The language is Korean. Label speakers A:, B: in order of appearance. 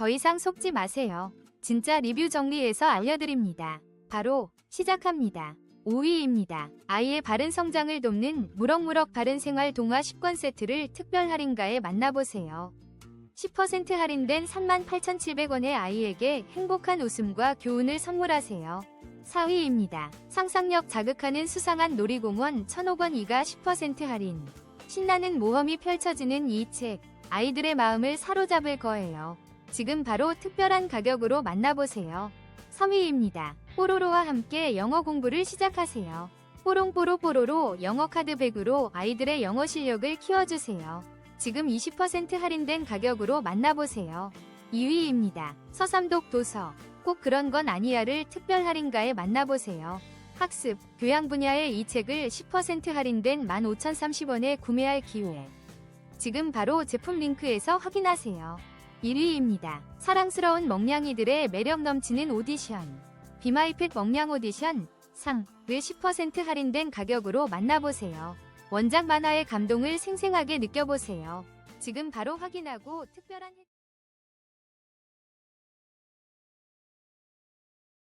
A: 더 이상 속지 마세요. 진짜 리뷰 정리해서 알려드립니다. 바로 시작합니다. 5위입니다. 아이의 바른 성장을 돕는 무럭무럭 바른 생활 동화 10권 세트를 특별 할인가에 만나보세요. 10% 할인된 38,700원의 아이에게 행복한 웃음과 교훈을 선물하세요. 4위입니다. 상상력 자극하는 수상한 놀이공원 1,000억 이가 10% 할인. 신나는 모험이 펼쳐지는 이 책, 아이들의 마음을 사로잡을 거예요. 지금 바로 특별한 가격으로 만나보세요. 3위입니다. 뽀로로와 함께 영어 공부를 시작하세요. 뽀롱뽀로뽀로로 영어 카드백으로 아이들의 영어 실력을 키워주세요. 지금 20% 할인된 가격으로 만나보세요. 2위입니다. 서삼독 도서. 꼭 그런 건 아니야를 특별 할인가에 만나보세요. 학습, 교양 분야의 이 책을 10% 할인된 15,030원에 구매할 기회. 지금 바로 제품 링크에서 확인하세요. 1위입니다. 사랑스러운 멍냥이들의 매력 넘치는 오디션. 비마이펫 멍냥 오디션 상을 10% 할인된 가격으로 만나보세요. 원작 만화의 감동을 생생하게 느껴보세요. 지금 바로 확인하고 특별한